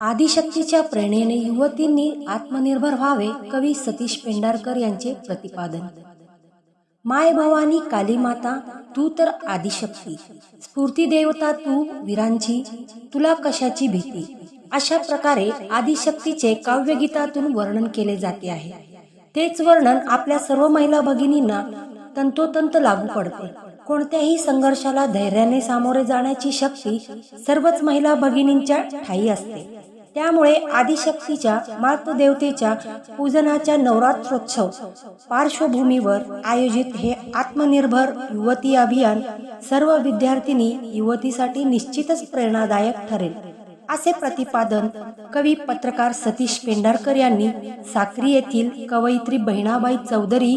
आदिशक्तीच्या प्रेरणेने युवतींनी आत्मनिर्भर व्हावे कवी सतीश पेंढारकर यांचे प्रतिपादन. माय भवानी काली माता तू तर आदिशक्ती. स्फूर्ती देवता तू वीरांची तुला कशाची भीती? अशा प्रकारे आदिशक्तीचे काव्यगीतातून वर्णन केले जाते आहे. तेच वर्णन आपल्या सर्व महिला भगिनींना तंतोतंत लागू पडते. कोणत्याही संघर्षाला धैर्याने सामोरे जाण्याची शक्ती सर्वच महिला भगिनींच्या ठाई असते. त्यामुळे आदिशक्तीच्या मातृदेवतेच्या पूजनाच्या नवरात्रोत्सव पार्श्वभूमीवर आयोजित हे आत्मनिर्भर युवती अभियान सर्व विद्यार्थिनी युवतीसाठी निश्चितच प्रेरणादायक ठरेल. असे प्रतिपादन कवी पत्रकार सतीश पेंढारकर यांनी साक्री येथील कवयित्री बहिणाबाई चौधरी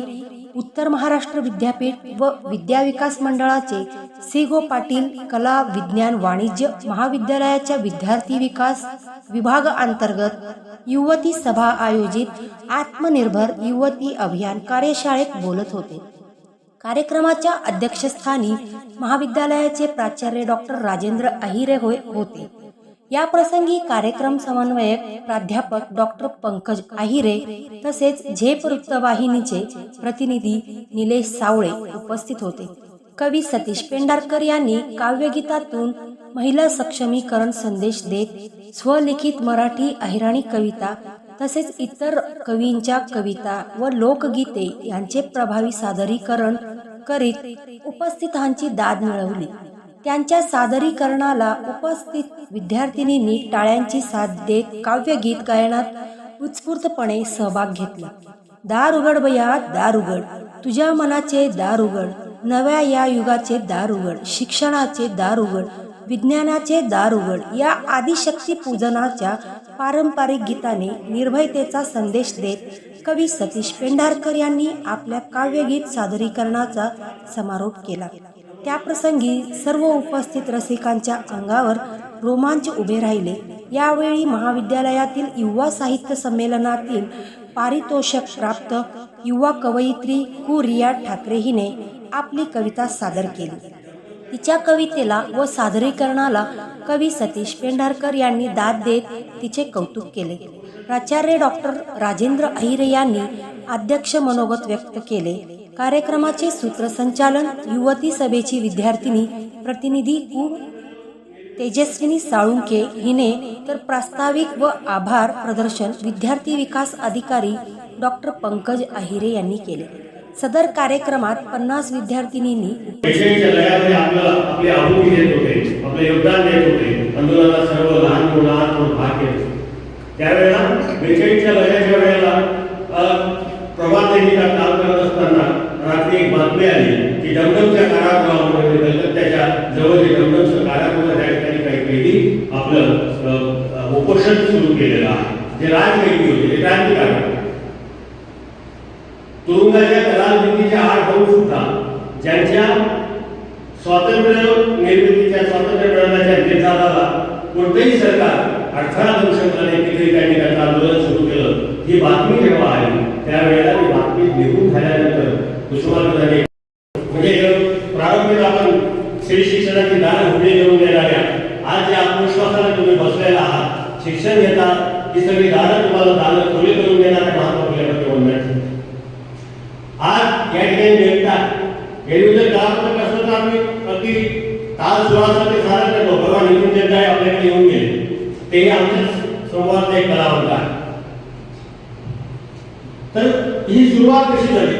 उत्तर महाराष्ट्र विद्यापीठ व विद्या विकास मंडळाचे सी गो पाटील कला विज्ञान वाणिज्य महाविद्यालयाच्या विद्यार्थी विकास विभाग अंतर्गत युवती सभा आयोजित आत्मनिर्भर युवती अभियान कार्यशाळेत बोलत होते. कार्यक्रमाच्या अध्यक्षस्थानी महाविद्यालयाचे प्राचार्य डॉक्टर राजेंद्र अहिरे होय होते. या प्रसंगी कार्यक्रम समन्वयक प्राध्यापक डॉक्टर पंकज आहिरे तसेच झेप वृत्तवाहिनीचे प्रतिनिधी निलेश सावळे उपस्थित होते. कवी सतीश पेंढारकर यांनी काव्यगीतातून महिला सक्षमीकरण संदेश देत स्वलिखित मराठी अहिराणी कविता तसेच इतर कवींच्या कविता व लोकगीते यांचे प्रभावी सादरीकरण करीत उपस्थितांची दाद मिळवली. त्यांच्या सादरीकरणाला उपस्थित विद्यार्थिनींनी टाळ्यांची साथ देत काव्यगीत गायनात उत्स्फूर्तपणे सहभाग घेतला. दार उघड बया दार उघड. तुझ्या मनाचे दार उघड. नव्या या युगाचे दार उघड. शिक्षणाचे दार उघड. विज्ञानाचे दार उघड. या आदिशक्ती पूजनाच्या पारंपरिक गीताने निर्भयतेचा संदेश देत कवी सतीश पेंढारकर यांनी आपल्या काव्यगीत सादरीकरणाचा समारोप केला. त्याप्रसंगी सर्व उपस्थित रसिकांच्या अंगावर रोमांच उभे राहिले. यावेळी महाविद्यालयातील युवा साहित्य संमेलनातील पारितोषक प्राप्त युवा कवयित्री कु. रिया ठाकरे हिने आपली कविता सादर केली. तिच्या कवितेला व सादरीकरणाला कवी सतीश पेंढारकर यांनी दाद देत तिचे कौतुक केले. प्राचार्य डॉक्टर राजेंद्र अहिरे यांनी अध्यक्ष मनोगत व्यक्त केले. कार्यक्रमाचे सूत्रसंचालन युवती सभेची विद्यार्थिनी प्रतिनिधी कु. तेजस्विनी साळुंके हिने तर प्रास्ताविक व आभार प्रदर्शन विद्यार्थी विकास अधिकारी डॉक्टर पंकज अहिरे यांनी केले. सदर कार्यक्रमात पन्नास विद्यार्थिनींनी पेशंटच्या उपोषण सुरू केलेलं आहे जे राजकैदी होते ते क्रांतिकारक होते. तुरुंगाच्या कलाकृतीच्या आठ भाऊ सुद्धा ज्यांच्या स्वातंत्र्य निर्मितीच्या स्वातंत्र्य मिळवण्याच्या निर्धाराला कोणतंही सरकार अडथळा देऊ शकलं नाही तिथे त्यांनी त्यांचं आंदोलन सुरू केलं ही बातमी जेव्हा आली त्यावेळेला ती बातमी निघून झाल्यानंतर कुसुमाग्रजांनी म्हणजे प्रारंभिक आपण श्री शिक्षणाची दान शिक्षण घेता, ही सगळी दारं तुम्हाला दारं खुली करून देणाऱ्या महात्मा फुले वंदनाची आज या ठिकाणी मिळतात एरवी जर गावामध्ये कसं तर आम्ही अगदी ताल सुरासाठी सारं करतो भगवान निवृत्ती काय आपल्याकडे येऊन गेले. ते आमच्या संवाद एक कलावंत आहे. तर ही सुरुवात कशी झाली?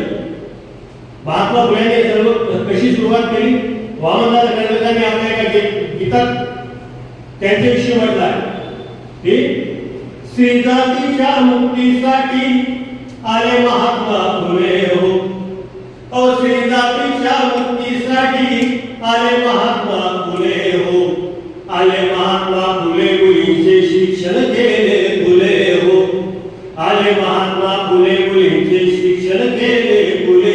महात्मा फुलेने सर्व कशी सुरुवात केली? वामनदास कर्मचारी आपल्या एका गीतात त्यांच्याविषयी म्हटलं आहे. की स्त्री मुक्तीसाठी आले महात्मा फुले हो. ओ स्त्री मुक्तीसाठी आले महात्मा फुले हो. आले महात्मा फुले मुलींचे शिक्षण केले फुले हो. आले महात्मा फुले मुलींचे शिक्षण केले फुले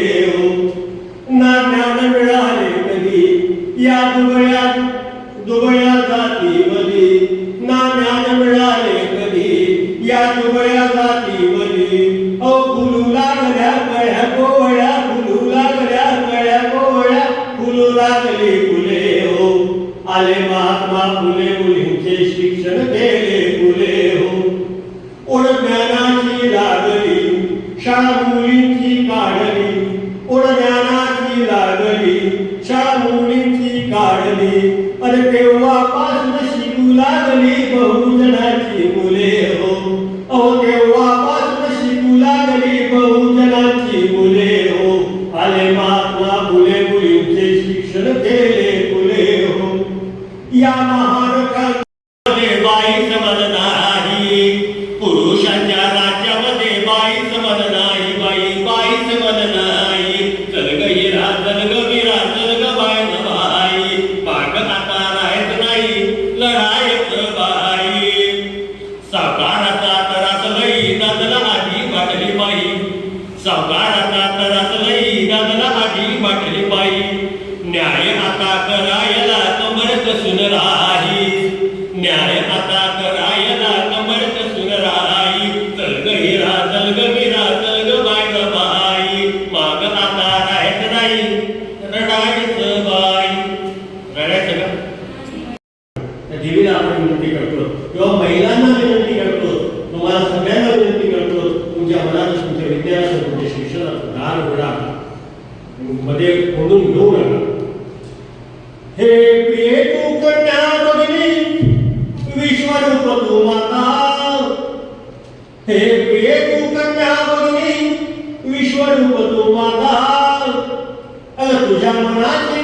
आले महात्मा फुले मुलींचे शिक्षण केले फुले हो ओढ ज्ञानाची लागली शाळा मुली बाईच मन नाही. पुरुषांच्या राज्यामध्ये बाईच मन नाही. बाई बाईच मन नाही. चलग हिरा चलग विरा चलग बाय बाई. मागत आता राहत नाही लढायत बाई. सावकाराचा त्रास लई दादला आधी वाटली बाई. सावकाराचा त्रास लई दादला आधी वाटली बाई. न्याय आता करायला कमर कसून राही न्याय हे प्रियेतु कन्या भगिनी विश्वरूप तू माता। हे प्रियेतु कन्या भगिनी विश्वरूप तू माता। अगर तुझ्या मनाची